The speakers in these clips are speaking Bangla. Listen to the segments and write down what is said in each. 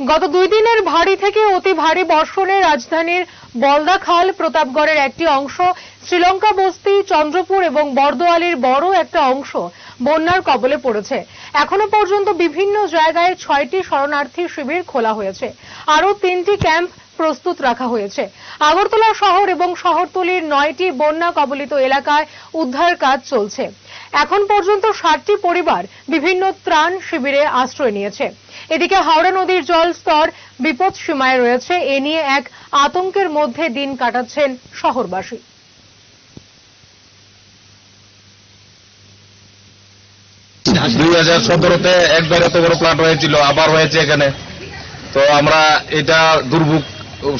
গত দুই দিনের ভারী থেকে অতি ভারী বর্ষণে রাজধানীর বলদাখাল প্রতাপগড়ের একটি অংশ, শ্রীলঙ্কা, বস্তি, চন্দ্রপুর এবং বর্দোয়ালির বড় একটা অংশ বন্যার কবলে পড়েছে। এখনও পর্যন্ত বিভিন্ন জায়গায় ছয়টি শরণার্থী শিবির খোলা হয়েছে। আরও তিনটি ক্যাম্প প্রস্তুত রাখা হয়েছে। আগরতলা শহর এবং শহরতলির নয়টি বন্যা কবলিত এলাকায় উদ্ধার কাজ চলছে। এখন পর্যন্ত ষাটটি পরিবার বিভিন্ন ত্রাণ শিবিরে আশ্রয় নিয়েছে। এদিকে হাওড়া নদীর জল স্তর বিপদ সীমায় রয়েছে। এ নিয়ে এক আতঙ্কের মধ্যে দিন কাটাচ্ছেন শহরবাসী। দুই হাজার সতেরোতে একবার এত বড় প্লাট হয়েছিল, আবার হয়েছে এখানে। তো আমরা এটা দুর্ভোগ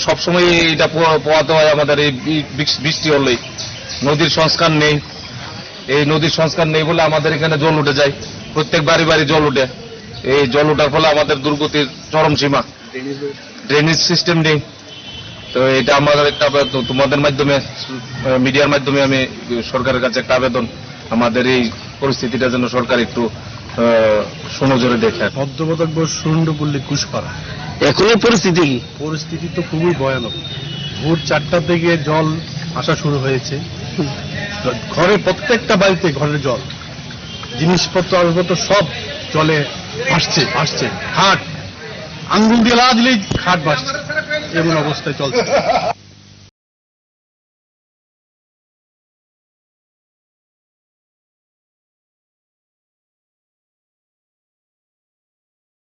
সবসময় এটা পোয়াতে হয় আমাদের এই বৃষ্টি হলেই। নদীর সংস্কার নেই। এই নদীর সংস্কার নেই বলে আমাদের এখানে জল উঠে যায়। প্রত্যেক বাড়ি বাড়ি জল উঠে। এই জল উঠার ফলে আমাদের দুর্গতির চরম সীমা। ড্রেনেজ সিস্টেম নেই। তো এটা আমাদের একটা আবেদন, তোমাদের মাধ্যমে মিডিয়ার মাধ্যমে আমি সরকারের কাছে একটা আবেদন। আমাদের এই পরিস্থিতিটা যেন সরকার একটু আহ, সুনজরে দেখে। মধ্যপদক সুরণ্ডপল্লী কুশপাড়া। এখনই পরিস্থিতি কি? পরিস্থিতি তো খুবই ভয়ানক। ভোর চারটার থেকে জল আসা শুরু হয়েছে। ঘরের প্রত্যেকটা বাড়িতে ঘরের জল। জিনিসপত্র আসবত সব জলে ভাসছে ভাসছে, খাট। আঙ্গুল দিয়ে লা দিলেই খাট ভাসছে। এমন অবস্থায় চলছে।